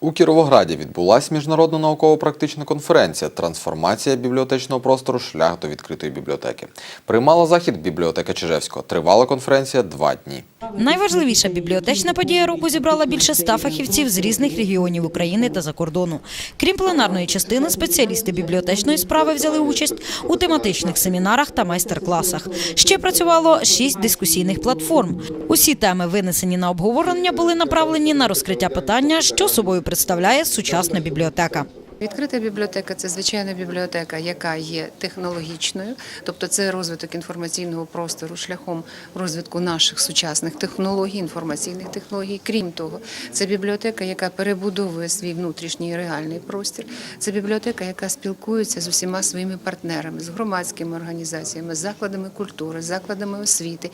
У Кіровограді відбулася міжнародна науково-практична конференція Трансформація бібліотечного простору шлях до відкритої бібліотеки. Приймала захід бібліотека Чижевського. Тривала конференція два дні. Найважливіша бібліотечна подія року зібрала більше ста фахівців з різних регіонів України та за кордону. Крім пленарної частини, спеціалісти бібліотечної справи взяли участь у тематичних семінарах та майстер-класах. Ще працювало шість дискусійних платформ. Усі теми, винесені на обговорення, були направлені на розкриття питання, що собою представляє сучасна бібліотека. Відкрита бібліотека це звичайна бібліотека, яка є технологічною, тобто це розвиток інформаційного простору шляхом розвитку наших сучасних технологій, інформаційних технологій. Крім того, це бібліотека, яка перебудовує свій внутрішній реальний простір. Це бібліотека, яка спілкується з усіма своїми партнерами, з громадськими організаціями, з закладами культури, з закладами освіти,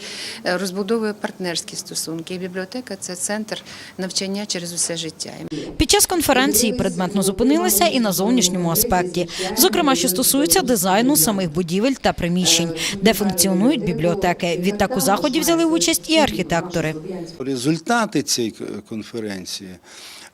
е, розбудовує партнерські стосунки. І бібліотека це центр навчання через усе життя. Під час конференції предметно зупинилися і на зовнішньому аспекті, зокрема, що стосується дизайну самих будівель та приміщень, де функціонують бібліотеки. Відтак у заході взяли участь і архітектори. Результати цієї конференції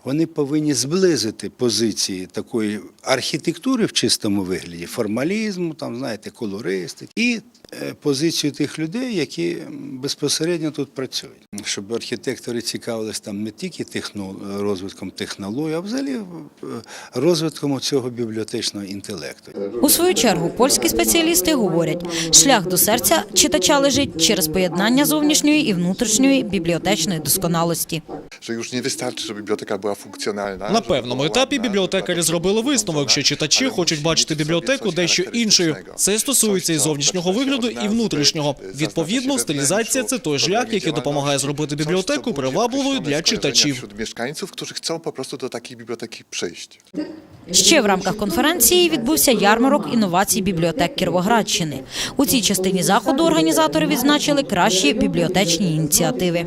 вони повинні зблизити позиції такої архітектури в чистому вигляді, формалізму, там знаєте, колористики, і е, позицію тих людей, які безпосередньо тут працюють, щоб архітектори цікавились там не тільки техно, розвитком технологій, а взагалі е, розвитком цього бібліотечного інтелекту. У свою чергу польські спеціалісти говорять, шлях до серця читача лежить через поєднання зовнішньої і внутрішньої бібліотечної досконалості. Że już nie wystarczy, że biblioteka była funkcjonalna. На певному етапі бібліотекарі зробили висновок, що читачі хочуть бачити бібліотеку дещо іншою. Це стосується і зовнішнього вигляду, і внутрішнього. Відповідно, стилізація це той шлях, який допомагає зробити бібліотеку привабливою для читачів. Mieszkańców, którzy chcą po prostu do takiej biblioteki przyjść. Ще в рамках конференції відбувся ярмарок інновацій бібліотек Кіровоградщини. У цій частині заходу організатори відзначили кращі бібліотечні ініціативи.